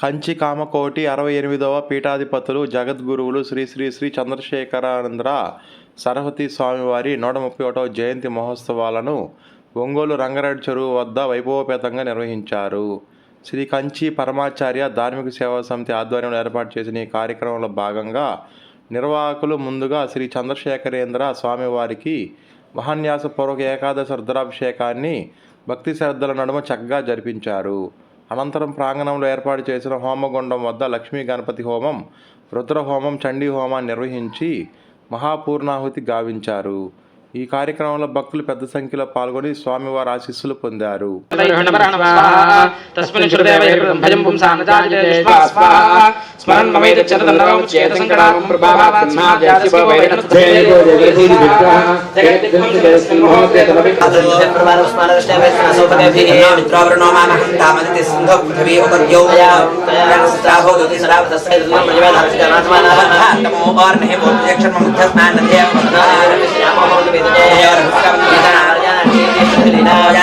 కంచి కామకోటి అరవై ఎనిమిదవ పీఠాధిపతులు జగద్గురువులు శ్రీ శ్రీ శ్రీ చంద్రశేఖరానంద్ర సరస్వతి స్వామివారి నూట ముప్పై ఒకటవ జయంతి మహోత్సవాలను ఒంగోలు రంగారెడ్డి చెరువు వద్ద వైభవపేతంగా నిర్వహించారు. శ్రీ కంచి పరమాచార్య ధార్మిక సేవా సమితి ఆధ్వర్యంలో ఏర్పాటు చేసిన ఈ కార్యక్రమంలో భాగంగా నిర్వాహకులు ముందుగా శ్రీ చంద్రశేఖరేంద్ర స్వామివారికి మహాన్యాసపూర్వక ఏకాదశి రుద్రాభిషేకాన్ని భక్తి శ్రద్ధల నడుమ చక్కగా జరిపించారు. అనంతరం ప్రాంగణంలో ఏర్పాటు చేసిన హోమగుండం వద్ద లక్ష్మీ గణపతి హోమం రుద్రహోమం చండీ హోమాన్ని నిర్వహించి మహాపూర్ణాహుతి గావించారు. ఈ కార్యక్రమంలో భక్తులు పెద్ద సంఖ్యలో పాల్గొని స్వామివారి ఆశీస్సులు పొందారు. విధంగా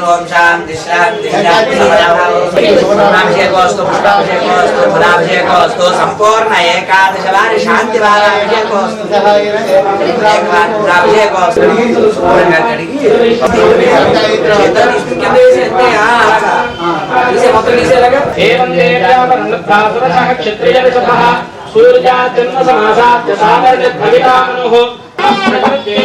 ओम शांति शांति सोनाभिषेकोस्तु पुष्पाभिषेकोस्तु फलाभिषेकोस्तु संपूर्ण एकादश वार शांति वाराभिषेकोस्तु रुद्राभिषेकोस्तु क्षत्रिय सूर्या जन्म समासाद्य सावर्ण्य भवितामनुः अप्रकृते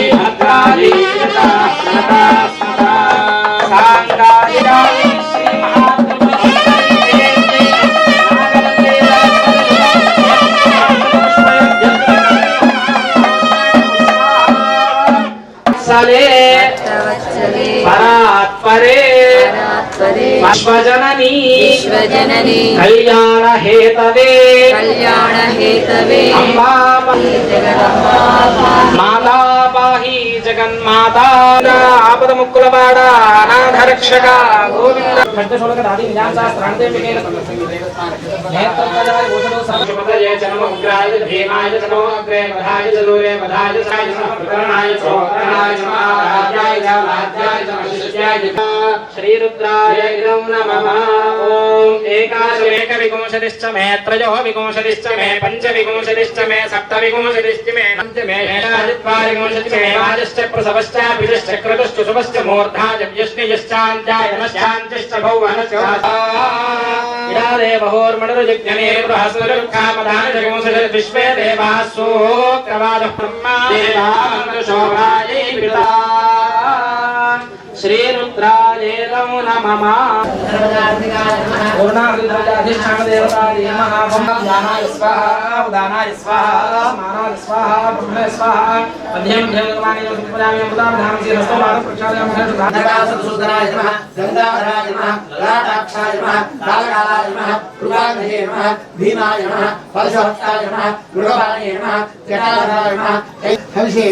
విశ్వజననీ. విశ్వజనని. కళ్యాణ హేతవే కళ్యాణ హేతవే మాతా పాహి జగన్మాత ఆపద ముక్కులవాడ అనాథ రక్షక గోవింద పంచశోలక దాది ఓం మే త్రయో వికుంశతిశ్చ మే పంచ వికుంశతిశ్చ మే సప్త వికుంశతిశ్చ మే పంచమే మే వాజశ్చ ప్రసవశ్చ మే मेवाजश्च प्रसवश्च विजश्च क्रतुश्च शुभश्च मूर्धा यज्ञश्चाञ्चायनश्चाञ्चश्च भौवनश्चादेवहोर्मणरुजिज्ञनेरुहसनरुखामदानजगमुसर नमः। पूर्णाधिष्ठानदेवताय स्वाहा, उदानाय स्वाहा मानाय स्वाहा ब्रह्मय स्वाहा। దేవతాని సంపదామి గంగాధరాయ లలాటాక్షాయ కాలకాలాయ భీమాయ పరశుహస్తాయ జటాధరాయ హంసే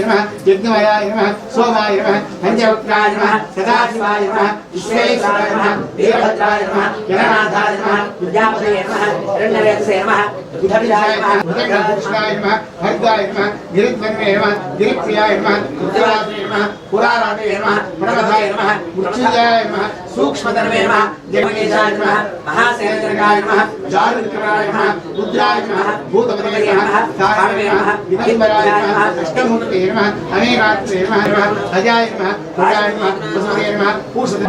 యజ్ఞమయాయ నమ సోమాయ నమ పంచవక్రాయ నమ సదాశివాయ నమ విశ్వేశ్వరాయ నమ దేవభద్రాయ నమ జగన్నాథాయ నమ విద్యాపతయే నమ హిరణ్యవేక్షే నమ బుధవిజాయ నమ కృష్ణాయ నమ భర్గాయ నమః నమ గిరి प्रियाय नमः दुर्जराजे नमः पुराराटे नमः प्रणवधाय नमः उच्चीयाय नमः, सूक्ष्मधर्मे नमः जगनेशाय नमः, महासेनजनकाय नमः जागृतकराय नमः, रुद्राय नमः भूतपतये नमः, सारवे नमः विधिम्बराय नमः अष्टमूर्ते नमः अनेकात्रे नमः नमः अजाय नमः प्राय नमः वसुदे नमः पूषदे